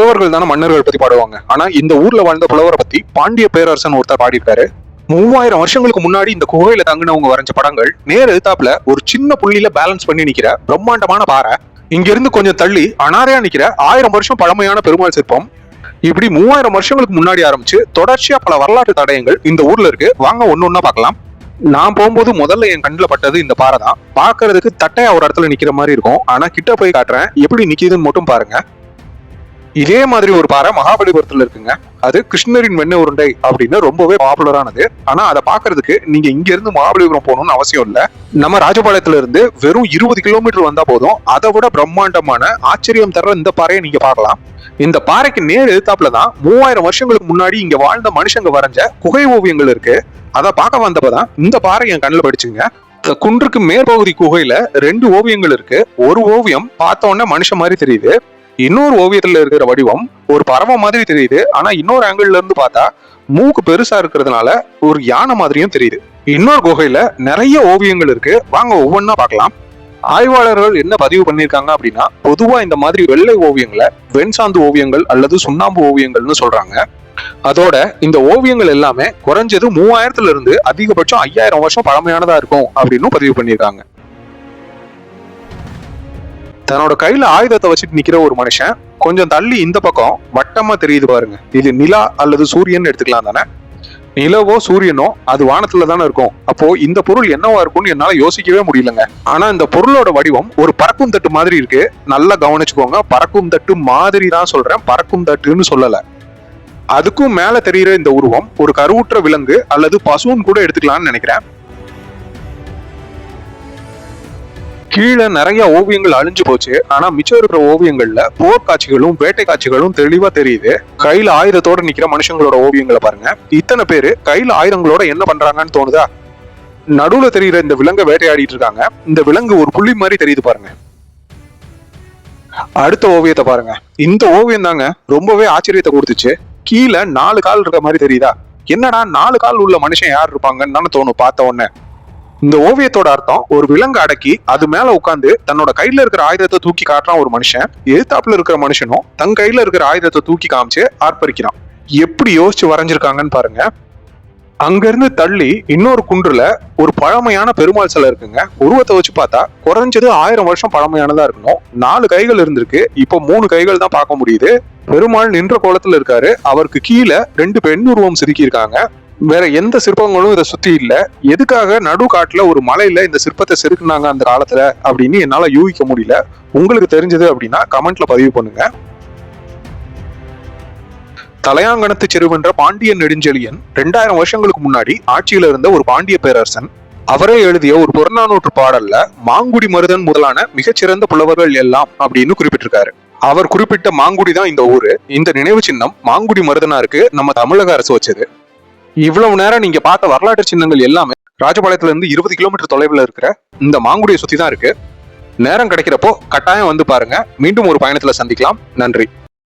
புலவர்கள் தானே மன்னர்கள் பத்தி பாடுவாங்க. ஆனா இந்த ஊர்ல வாழ்ந்த புலவரை பத்தி பாண்டிய பேரரசன் ஒருத்தர் பாடியிருக்காரு. மூவாயிரம் வருஷங்களுக்கு முன்னாடி இந்த குகையில தங்கினவங்க வரைஞ்ச படங்கள் நேர் எதிர்த்தாப்புல ஒரு சின்ன புள்ளியில பேலன்ஸ் பண்ணி நிக்கிற பிரம்மாண்டமான பாறை இங்கிருந்து கொஞ்சம் தள்ளி அனாரையா நிக்கிற ஆயிரம் வருஷம் பழமையான பெருமாள் சிற்பம் இப்படி மூவாயிரம் வருஷங்களுக்கு முன்னாடி ஆரம்பிச்சு தொடர்ச்சியா பல வரலாற்று தடயங்கள் இந்த ஊர்ல இருக்கு. வாங்க ஒன்னு ஒன்னா பார்க்கலாம். நான் போகும்போது முதல்ல என் கண்ணில் பட்டது இந்த பாறை தான் பார்க்கறதுக்கு தட்டையா ஒரு இடத்துல நிக்கிற மாதிரி இருக்கும். ஆனா கிட்ட போய் காட்டுறேன். எப்படி நிக்கிதுன்னு மட்டும் பாருங்க. இதே மாதிரி ஒரு பாறை மகாபலிபுரத்துல இருக்குங்க. அது கிருஷ்ணரின் வெண்ணெய் உருண்டை அப்படின்னு ரொம்பவே பாப்புலரானது ஆனா அதை பாக்குறதுக்கு நீங்க இங்க இருந்து மகாபலிபுரம் போகணும்னு அவசியம் இல்ல. நம்ம ராஜபாளையத்துல இருந்து வெறும் இருபது கிலோமீட்டர் வந்தா போதும். அதை விட பிரம்மாண்டமான ஆச்சரியம் தர இந்த பாறையை நீங்க பார்க்கலாம். இந்த பாறைக்கு நேர் எதிர்த்தாப்புல தான் மூவாயிரம் வருஷங்களுக்கு முன்னாடி இங்க வாழ்ந்த மனுஷங்க வரைஞ்ச குகை ஓவியங்கள் இருக்கு. அதை பார்க்க வந்தப்பதான் இந்த பாறை என் கண்ணில் படிச்சுங்க. இந்த குன்றுக்கு மேற்பகுதி குகையில ரெண்டு ஓவியங்கள் இருக்கு. ஒரு ஓவியம் பார்த்த உடனே மனுஷன் மாதிரி தெரியுது. இன்னொரு ஓவியத்துல இருக்கிற வடிவம் ஒரு பறவை மாதிரி தெரியுது. ஆனா இன்னொரு ஆங்கிள் இருந்து பார்த்தா மூக்கு பெருசா இருக்கிறதுனால ஒரு யானை மாதிரியும் தெரியுது. இன்னொரு குகையில நிறைய ஓவியங்கள் இருக்கு. வாங்க ஒவ்வொன்றா பார்க்கலாம். ஆய்வாளர்கள் என்ன பதிவு பண்ணியிருக்காங்க அப்படின்னா பொதுவா இந்த மாதிரி வெள்ளை ஓவியங்களை வெண்சாந்து ஓவியங்கள் அல்லது சுண்ணாம்பு ஓவியங்கள்னு சொல்றாங்க. அதோட இந்த ஓவியங்கள் எல்லாமே குறைஞ்சது மூவாயிரத்துல இருந்து அதிகபட்சம் ஐயாயிரம் வருஷம் பழமையானதா இருக்கும் அப்படின்னு பதிவு பண்ணியிருக்காங்க. தன்னோட கையில ஆயுதத்தை வச்சுட்டு நிக்கிற ஒரு மனுஷன் கொஞ்சம் தள்ளி இந்த பக்கம் வட்டமா தெரியுது பாருங்க. இது நிலா அல்லது சூரியன் எடுத்துக்கலாம் தானே? நிலவோ சூரியனோ அது வானத்துல தானே இருக்கும். அப்போ இந்த பொருள் என்னவா இருக்கும்னு என்னால யோசிக்கவே முடியலங்க. ஆனா இந்த பொருளோட வடிவம் ஒரு பறக்கும் தட்டு மாதிரி இருக்கு. நல்லா கவனிச்சுக்கோங்க. பறக்கும் தட்டு மாதிரி தான் சொல்றேன். பறக்கும் தட்டுன்னு சொல்லல. அதுக்கும் மேல தெரியுற இந்த உருவம் ஒரு கருவுற்ற விலங்கு அல்லது பசுன்னு கூட எடுத்துக்கலாம்னு நினைக்கிறேன். கீழே நிறைய ஓவியங்கள் அழிஞ்சு போச்சு. ஆனா மிச்சம் இருக்கிற ஓவியங்கள்ல போர் காட்சிகளும் வேட்டை காட்சிகளும் தெளிவா தெரியுது. கையில ஆயுதத்தோட நிக்கிற மனுஷங்களோட ஓவியங்களை பாருங்க. இத்தனை பேரு கையில ஆயுதங்களோட என்ன பண்றாங்கன்னு தோணுதா? நடுவுல தெரியுற இந்த விலங்கை வேட்டையாடிட்டு இருக்காங்க. இந்த விலங்கு ஒரு புள்ளி மாதிரி தெரியுது பாருங்க. அடுத்த ஓவியத்தை பாருங்க. இந்த ஓவியம் தாங்க ரொம்பவே ஆச்சரியத்தை கொடுத்துச்சு. கீழே நாலு கால் இருக்க மாதிரி தெரியுதா? என்னடா நாலு கால் உள்ள மனுஷன் யார் இருப்பாங்கன்னு தானே தோணும் பார்த்த உடனே. இந்த ஓவியத்தோட அர்த்தம் ஒரு விலங்கு அடக்கி அது மேல உட்காந்து தன்னோட கையில இருக்கிற ஆயுதத்தை தூக்கி காட்டுறான் ஒரு மனுஷன். எதிர்த்தாப்புல இருக்கிற மனுஷனும் தன் கையில இருக்கிற ஆயுதத்தை தூக்கி காமிச்சு ஆர்ப்பரிக்கிறான். எப்படி யோசிச்சு வரைஞ்சிருக்காங்கன்னு பாருங்க. அங்கிருந்து தள்ளி இன்னொரு குன்றுல ஒரு பழமையான பெருமாள் சிலை இருக்குங்க. உருவத்தை வச்சு பார்த்தா குறைஞ்சது ஆயிரம் வருஷம் பழமையானதா இருக்கணும். நாலு கைகள் இருந்திருக்கு. இப்போ மூணு கைகள் தான் பார்க்க முடியுது. பெருமாள் நின்ற கோலத்துல இருக்காரு. அவருக்கு கீழே ரெண்டு பெண் உருவம் செதுக்கி இருக்காங்க வேற எந்த சிற்பங்களும் இதை சுத்தி இல்ல. எதுக்காக நடு காட்டுல ஒரு மலையில இந்த சிற்பத்தை செருக்குனாங்க அந்த காலத்துல அப்படின்னு என்னால யூகிக்க முடியல. உங்களுக்கு தெரிஞ்சது அப்படின்னா கமெண்ட்ல பதிவு பண்ணுங்க. தலையாங்கணத்து செருவென்ற பாண்டியன் நெடுஞ்செழியன் ரெண்டாயிரம் வருஷங்களுக்கு முன்னாடி ஆட்சியில இருந்த ஒரு பாண்டிய பேரரசன் அவரே எழுதிய ஒரு புறநானூற்று பாடல்ல மாங்குடி மருதன் முதலான மிகச்சிறந்த புலவர்கள் எல்லாம் அப்படின்னு குறிப்பிட்டிருக்காரு. அவர் குறிப்பிட்ட மாங்குடி தான் இந்த ஊரு. இந்த நினைவு சின்னம் மாங்குடி மருதனாருக்கு நம்ம தமிழக அரசு வச்சது. இவ்வளவு நேரம் நீங்க பார்த்த வரலாற்று சின்னங்கள் எல்லாமே ராஜபாளையத்துல இருந்து இருபது கிலோமீட்டர் தொலைவில் இருக்கிற இந்த மாங்குடியை சுத்தி தான் இருக்கு. நேரம் கிடைக்கிறப்போ கட்டாயம் வந்து பாருங்க. மீண்டும் ஒரு பயணத்துல சந்திக்கலாம். நன்றி.